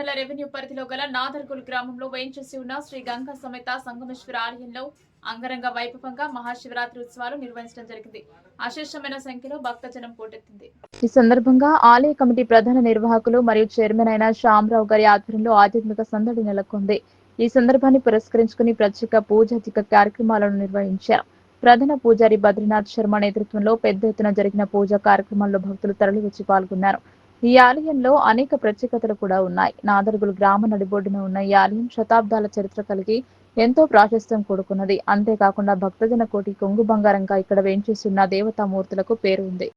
మండల రెవెన్యూ పరిధిలో గల నాదర్గుల్ గ్రామంలో వేయించేసి ఉన్న శ్రీ గంగా సమేత సంగమేశ్వర ఆలయంలో అంగరంగ వైభవంగా మహాశివరాత్రి ఉత్సవాలు నిర్వహించడం జరిగింది. అశేషమైన సంఖ్యలో భక్తజనం పోటెత్తింది. ఈ సందర్భంగా ఆలయ కమిటీ ప్రధాన నిర్వాహకులు మరియు చైర్మన్ అయిన శ్యామరావు గారి ఆధ్వర్యంలో ఆధ్యాత్మిక సందడి నెలకొంది. ఈ సందర్భాన్ని పురస్కరించుకుని ప్రత్యేక పూజాధిక కార్యక్రమాలను నిర్వహించారు. ప్రధాన పూజారి బద్రీనాథ్ శర్మ నేతృత్వంలో పెద్ద ఎత్తున జరిగిన పూజా కార్యక్రమాల్లో భక్తులు తరలివచ్చి పాల్గొన్నారు. ఈ ఆలయంలో అనేక ప్రత్యేకతలు కూడా ఉన్నాయి. నాదరుగులు గ్రామ నడిబొడ్డున ఉన్న ఈ ఆలయం శతాబ్దాల చరిత్ర కలిగి ఎంతో ప్రాశస్త్యం కూడుకున్నది అంతేకాకుండా భక్తజన కోటి కొంగు బంగారంగా ఇక్కడ వేంచేస్తున్న దేవతామూర్తులకు పేరు ఉంది.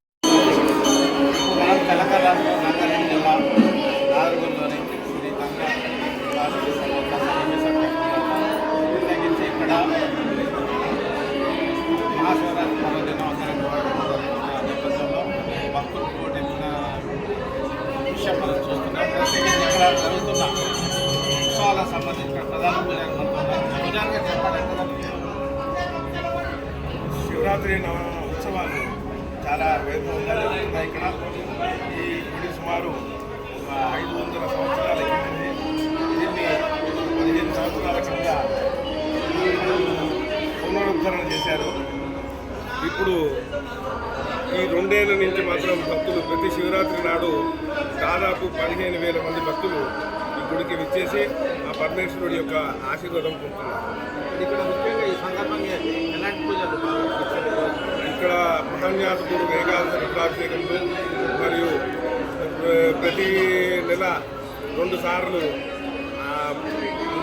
సుమారు ఐదు వందల సంవత్సరాల దీన్ని పదిహేను సంవత్సరాల కింద పునరుద్ధరణ చేశారు. ఇప్పుడు ఈ రెండేళ్ళ నుంచి మాత్రం భక్తులు ప్రతి శివరాత్రి నాడు దాదాపు పదిహేను వేల మంది భక్తులు ఈ గుడికి విచ్చేసి ఆ పరమేశ్వరుడి యొక్క ఆశీర్వాదం పొందుతున్నారు. ఇక్కడ ముఖ్యంగా ఈ సందర్భంగా ఎలాంటి పూజలు? ఇక్కడ మహాన్యాసపూర్ ఏకాదశి రుద్రాభిషేకంలో మరియు ప్రతి నెల రెండు సార్లు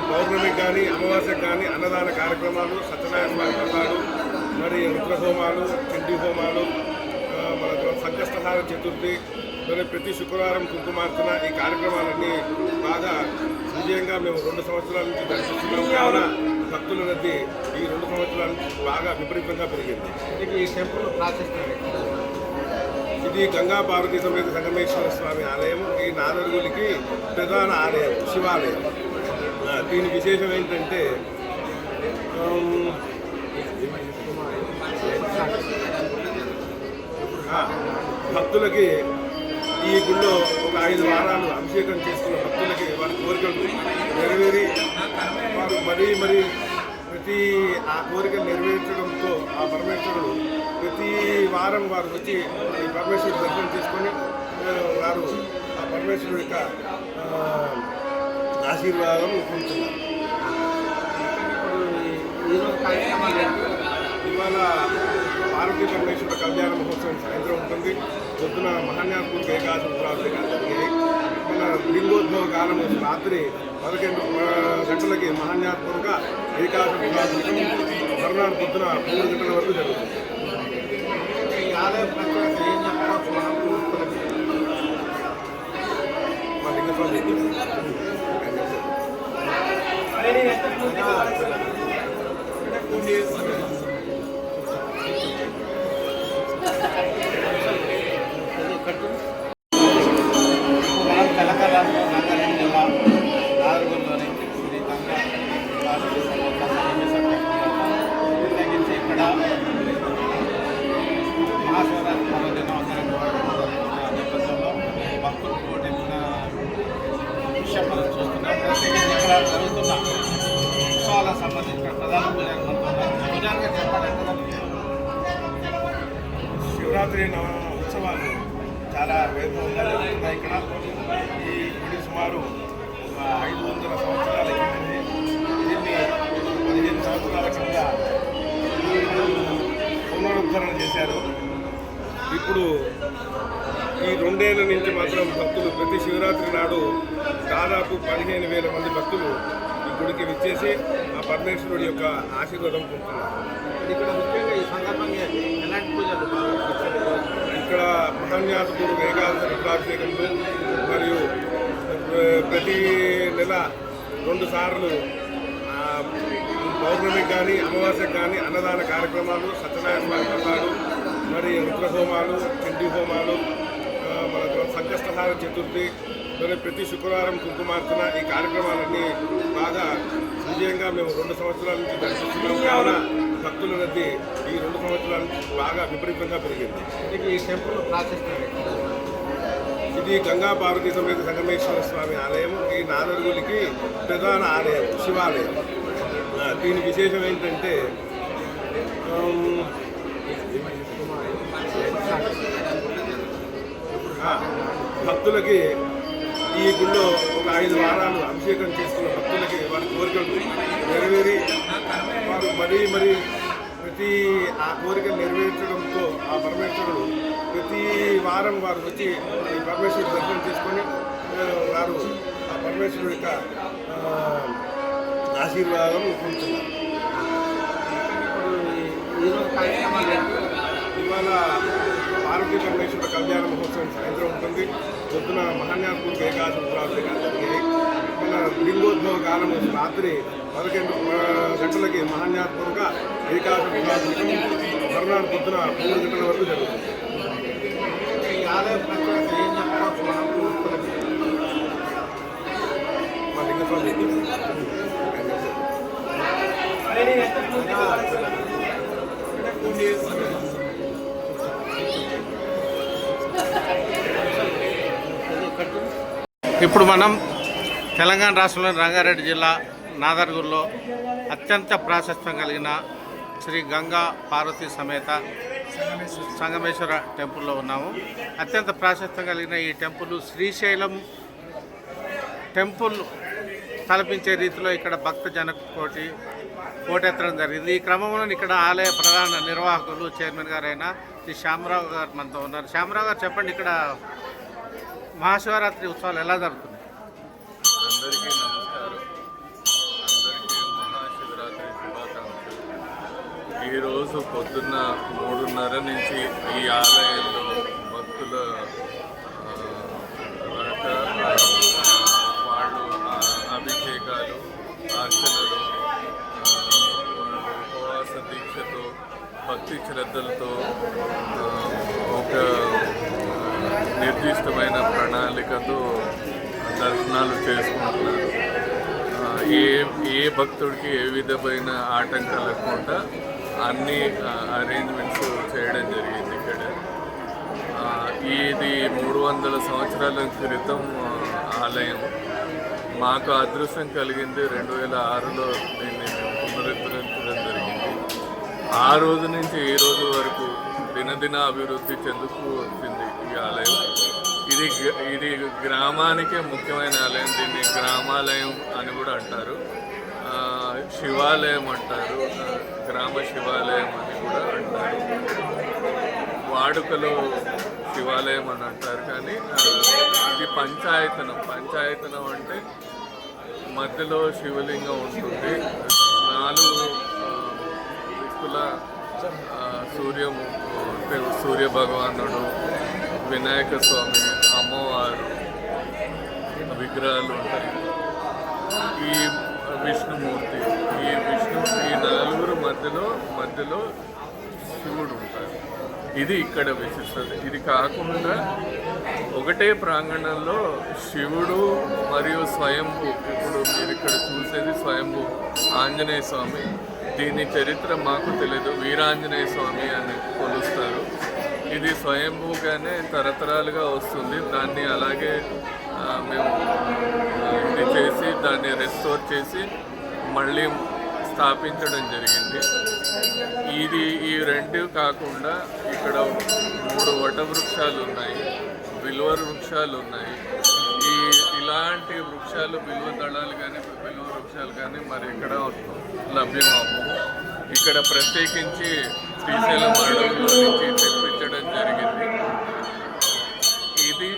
పౌర్ణమికి కానీ అమావాస్యకు కానీ అన్నదాన కార్యక్రమాలు సత్యనారాయణ స్వామి వ్రతాలు మరి రుద్ర హోమాలు చండీ హోమాలు మన సంకష్టహార చతుర్థి మరి ప్రతి శుక్రవారం కుంకుమార్తెన ఈ కార్యక్రమాలన్నీ బాగా విజయంగా మేము రెండు సంవత్సరాల నుంచి దర్శిస్తున్నాం కావున భక్తుల రద్దీ ఈ రెండు సంవత్సరాల నుంచి బాగా విపరీతంగా పెరిగింది. ఈ టెంపుల్ ప్రాశస్త్యం ఇది గంగా పార్వతి సమేత సంగమేశ్వర స్వామి ఆలయం. ఈ నాదరుగులికి ప్రధాన ఆలయం శివాలయం. దీని విశేషం ఏంటంటే భక్తులకి ఈ గుళ్ళో ఒక ఐదు వారాలు అభిషేకం చేసుకున్న భక్తులకి వారి కోరికలు నెరవేరి వారు మరీ మరీ ప్రతి ఆ కోరిక నెరవేర్చడంతో ఆ పరమేశ్వరుడు ప్రతి వారం వారు వచ్చి ఈ పరమేశ్వరుడు దర్శనం చేసుకొని వారు ఆ పరమేశ్వరుడు యొక్క ఆశీర్వాదం పొందుతున్నారు. ఇవాళ భారతీయ పరమేశ్వరుడు కళ్యాణ మహోత్సవం సాయంత్రం ఉంటుంది. పొద్దున మహాన్యాపూర్ ఏకాదశి ఉత్తరాభిషేకాలు జరిగాయి మన లింగోద్భవ కాలం రాత్రి పదకొండు గంటలకి మహాన్యాపూర్గా ఏకాదశి మరునాడు పొద్దున మూడు గంటల వరకు జరుగుతుంది? మా లింగస్వామి శివరాత్రి ఉత్సవాలు చాలా వైభవంగా జరుగుతున్నాయి ఇక్కడ. ఈ గుడి సుమారు ఐదు వందల సంవత్సరాల కిందది దీన్ని పదిహేను సంవత్సరాల కింద పునరుద్ధరణ చేశారు. ఇప్పుడు ఈ రెండేళ్ళ నుంచి మాత్రం భక్తులు ప్రతి శివరాత్రి నాడు దాదాపు పదిహేను వేల మంది భక్తులు గుడికి విచ్చేసి ఆ పరమేశ్వరుడి యొక్క ఆశీర్వాదం పొందుతున్నారు ఇక్కడ ముఖ్యంగా ఈ సందర్భంగా ఎలాంటి పూజలు? ఇక్కడ మహాన్యాసపూర్ ఏకాదశి రుద్రాభిషేకంలో మరియు ప్రతి నెల రెండు సార్లు ఆ, పౌర్ణమికి కానీ అమావాస్యకు కానీ అన్నదాన కార్యక్రమాలు సత్యనారాయణ వ్రతాలు మరి రుద్ర హోమాలు చండీ హోమాలు మన సంకష్టహార చతుర్థి మరి ప్రతి శుక్రవారం కుంకుమార్చన ఈ కార్యక్రమాలన్నీ బాగా విజయంగా మేము రెండు సంవత్సరాల నుంచి దర్శిస్తున్నాం. కావున భక్తుల రద్దీ ఈ రెండు సంవత్సరాల నుంచి బాగా విపరీతంగా పెరిగింది. ఈ టెంపుల్ ఇది గంగా పార్వతీ సమేత సంగమేశ్వర స్వామి ఆలయం. ఈ నాదరుగుడికి ప్రధాన ఆలయం శివాలయం. దీని విశేషం ఏంటంటే భక్తులకి ఈ గుళ్ళో ఒక ఐదు వారాలు అభిషేకం చేసుకున్న భక్తులకి వారి కోరికలు నెరవేరి వారు మరీ మరీ ప్రతి ఆ కోరిక నెరవేర్చడంతో ఆ పరమేశ్వరుడు ప్రతి వారం వారు వచ్చి ఈ పరమేశ్వరుడు దర్శనం చేసుకొని వారు ఆ పరమేశ్వరుడు యొక్క ఆశీర్వాదం పొందుతున్నారు. ఇవాళ పార్వతీ పరమేశ్వర కళ్యాణ మహోత్సవం సాయంత్రం ఉంటుంది. పొద్దున మహాన్యాపూర్ ఏకాదశి జరిగాయి మన లింగోద్భవ కాలం రాత్రి పదకొండు గంటలకి మహాన్యాపూర్గా ఏకాదశి ప్రార్థన మరునాడు పొద్దున మూడు గంటల వరకు జరుగుతుంది? మా లింగస్వామి ఇప్పుడు మనం తెలంగాణ రాష్ట్రంలోని రంగారెడ్డి జిల్లా నాదర్గూర్లో అత్యంత ప్రాశస్త్యం కలిగిన శ్రీ గంగా పార్వతీ సమేత సంగమేశ్వర టెంపుల్లో ఉన్నాము. అత్యంత ప్రాశస్త్యం కలిగిన ఈ టెంపుల్ శ్రీశైలం టెంపుల్ తలపించే రీతిలో ఇక్కడ భక్త జనకోటి కోటెత్తడం జరిగింది. ఈ క్రమంలో ఇక్కడ ఆలయ ప్రధాన నిర్వాహకులు చైర్మన్ గారైన శ్రీ శ్యామరావు గారు మనతో ఉన్నారు. శ్యామరావు గారు చెప్పండి ఇక్కడ మహాశివరాత్రి ఉత్సవాలు ఎలా జరుగుతున్నాయి? అందరికీ నమస్కారం. అందరికీ మహాశివరాత్రి శుభాకాంక్షలు. ఈరోజు పొద్దున్న మూడున్నర నుంచి ఈ ఆలయంలో భక్తుల వాళ్ళు అభిషేకాలు అర్చనలు దీక్షతో భక్తి శ్రద్ధలతో ఒక నిర్దిష్టమైన ప్రణాళికతో దర్శనాలు చేసుకుంటున్నారు. ఏ ఏ భక్తుడికి ఏ విధమైన ఆటంకాలు లేకుండా అన్ని అరేంజ్మెంట్స్ చేయడం జరిగింది ఇక్కడ. ఇది మూడు వందల సంవత్సరాల క్రితం ఆలయం. మాకు అదృష్టం కలిగింది రెండు వేల ఆరులో దీన్ని ఆ రోజు నుంచి ఈ రోజు వరకు దినదిన అభివృద్ధి చెందుతూ వచ్చింది ఈ ఆలయం. ఇది గ- ఇది గ్రామానికే ముఖ్యమైన ఆలయం. దీన్ని గ్రామాలయం అని కూడా అంటారు. శివాలయం అంటారు. గ్రామ శివాలయం అని కూడా అంటారు. వాడుకలో శివాలయం అని అంటారు. కానీ ఇది పంచాయతనం. పంచాయతనం అంటే మధ్యలో శివలింగం ఉంటుంది. నాలుగు దిక్కుల సూర్యము సూర్య భగవానుడు వినాయక స్వామి అమ్మవారు విగ్రహాలు ఉంటాయి. ఈ విష్ణుమూర్తి ఈ విష్ణు ఈ నలుగురు మధ్యలో మధ్యలో శివుడు ఉంటారు ఇది ఇక్కడ విశిష్టత. ఇది కాకుండా ఒకటే ప్రాంగణంలో శివుడు మరియు స్వయంభు ఇప్పుడు మీరు ఇక్కడ చూసేది స్వయంభు ఆంజనేయ స్వామి దీని చరిత్ర మాకు తెలియదు వీరాంజనేయ స్వామి అని కొలుస్తారు. ఇది స్వయంభూగానే తరతరాలుగా వస్తుంది. దాన్ని అలాగే మేము ఇది చేసి దాన్ని రెస్టోర్ చేసి మళ్ళీ స్థాపించడం జరిగింది. ఇది ఈ రెండు కాకుండా ఇక్కడ మూడు వట వృక్షాలు ఉన్నాయి. విలువ వృక్షాలు ఉన్నాయి. ఈ ఇలాంటి వృక్షాలు విలువ దళాలు కానీ విలువ వృక్షాలు కానీ మరి ఎక్కడ వస్తుంది అవ్వవు ఇక్కడ ప్రత్యేకించి శ్రీశైలం అడవుల్లో నుంచి తెప్పించడం జరిగింది. ఇది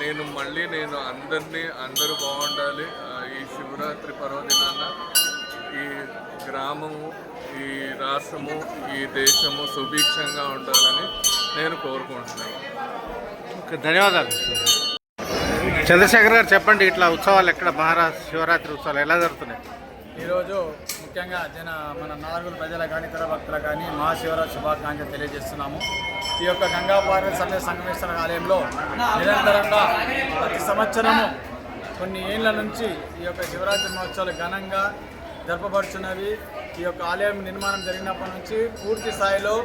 నేను మళ్ళీ నేను అందరినీ అందరూ బాగుండాలి. ఈ శివరాత్రి పర్వదినాన ఈ గ్రామము ఈ రాష్ట్రము ఈ దేశము సుభిక్షంగా ఉండాలని నేను కోరుకుంటున్నాను. ఓకే, ధన్యవాదాలు. చంద్రశేఖర్ గారు చెప్పండి ఇట్లా ఉత్సవాలు ఎక్కడ మహారాష్ట్ర శివరాత్రి ఉత్సవాలు ఎలా జరుగుతున్నాయి? ఈరోజు ముఖ్యంగా జన మన నాలుగు ప్రజలకు కానీ ఇతర భక్తులకు కానీ మహాశివరాత్రి శుభాకాంక్షలు తెలియజేస్తున్నాము. ఈ యొక్క గంగా పార్వతి సమేత సంగమేశ్వర ఆలయంలో నిరంతరంగా ప్రతి సంవత్సరము కొన్ని ఏళ్ళ నుంచి ఈ యొక్క శివరాత్రి మహోత్సవాలు ఘనంగా జరపబడుచున్నవి. ఈ యొక్క ఆలయం నిర్మాణం జరిగినప్పటి నుంచి పూర్తి స్థాయిలో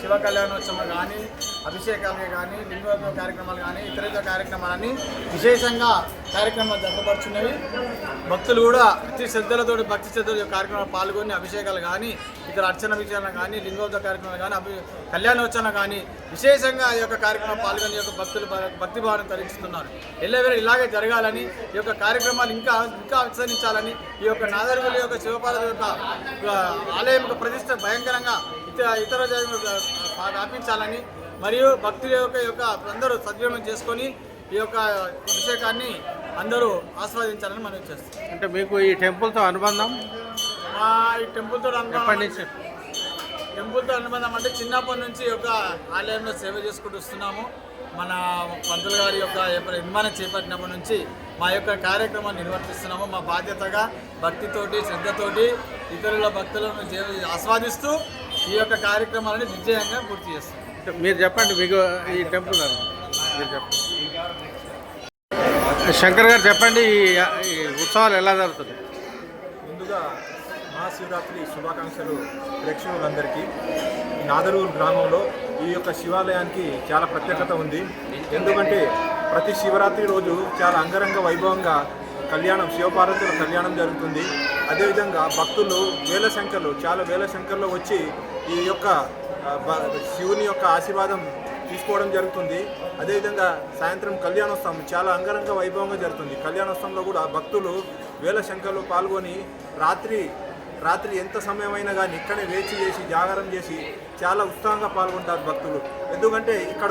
శివ కళ్యాణోత్సవం కానీ అభిషేకాలు కానీ లింగోత్సవ కార్యక్రమాలు కానీ ఇతర కార్యక్రమాలన్నీ విశేషంగా కార్యక్రమాలు జరపబడుచున్నవి. భక్తులు కూడా అతి శ్రద్ధలతో భక్తి శ్రద్ధలు కార్యక్రమాలు పాల్గొని అభిషేకాలు కానీ ఇతర అర్చన విచారణ కానీ లింగోత్సవ కార్యక్రమాలు కానీ అభి కళ్యాణోత్సవం కానీ విశేషంగా ఈ యొక్క కార్యక్రమం పాల్గొని యొక్క భక్తులు భక్తి భావన తరించుతున్నారు ఎల్లవేళ ఇలాగే జరగాలని ఈ యొక్క కార్యక్రమాలు ఇంకా ఇంకా విస్తరించాలని ఈ యొక్క నాదరుగుల యొక్క శివపార్వతి యొక్క ఆలయం యొక్క ప్రతిష్ట భయంకరంగా ఇతర ఇతర వ్యాపించాలని మరియు భక్తుల యొక్క యొక్క అందరూ సద్వినియోగం చేసుకొని ఈ యొక్క అభిషేకాన్ని అందరూ ఆస్వాదించాలని మనం చేస్తాం అంటే మీకు ఈ టెంపుల్తో అనుబంధం? మా ఈ టెంపుల్తో అనుబంధం టెంపుల్తో అనుబంధం అంటే చిన్నప్పటి నుంచి యొక్క ఆలయంలో సేవ చేసుకుంటూ వస్తున్నాము. మన పంతులు గారి యొక్క నిర్మాణం చేపట్టినప్పటి నుంచి మా యొక్క కార్యక్రమాన్ని నిర్వర్తిస్తున్నాము. మా బాధ్యతగా భక్తితోటి శ్రద్ధతోటి ఇతరుల భక్తులను ఆస్వాదిస్తూ ఈ యొక్క కార్యక్రమాలను విజయంగా పూర్తి చేస్తాం అంటే మీరు చెప్పండి మీకు ఈ టెంపుల్ మీరు చెప్పండి. శంకర్ గారు చెప్పండి ఈ ఈ ఉత్సవాలు ఎలా జరుగుతుంది ముందుగా మహాశివరాత్రి శుభాకాంక్షలు ప్రేక్షకులందరికీ. నాదరూరు గ్రామంలో ఈ యొక్క శివాలయానికి చాలా ప్రత్యేకత ఉంది. ఎందుకంటే ప్రతి శివరాత్రి రోజు చాలా అంగరంగ వైభవంగా కళ్యాణం శివపార్వతుల కళ్యాణం జరుగుతుంది. అదేవిధంగా భక్తులు వేల సంఖ్యలో చాలా వేల సంఖ్యలో వచ్చి ఈ యొక్క శివుని యొక్క ఆశీర్వాదం తీసుకోవడం జరుగుతుంది. అదేవిధంగా సాయంత్రం కళ్యాణోత్సవం చాలా అంగరంగ వైభవంగా జరుగుతుంది. కళ్యాణోత్సవంలో కూడా భక్తులు వేల సంఖ్యలో పాల్గొని రాత్రి రాత్రి ఎంత సమయమైనా కానీ ఇక్కడే వేచి చేసి జాగారం చేసి చాలా ఉత్సాహంగా పాల్గొంటారు భక్తులు. ఎందుకంటే ఇక్కడ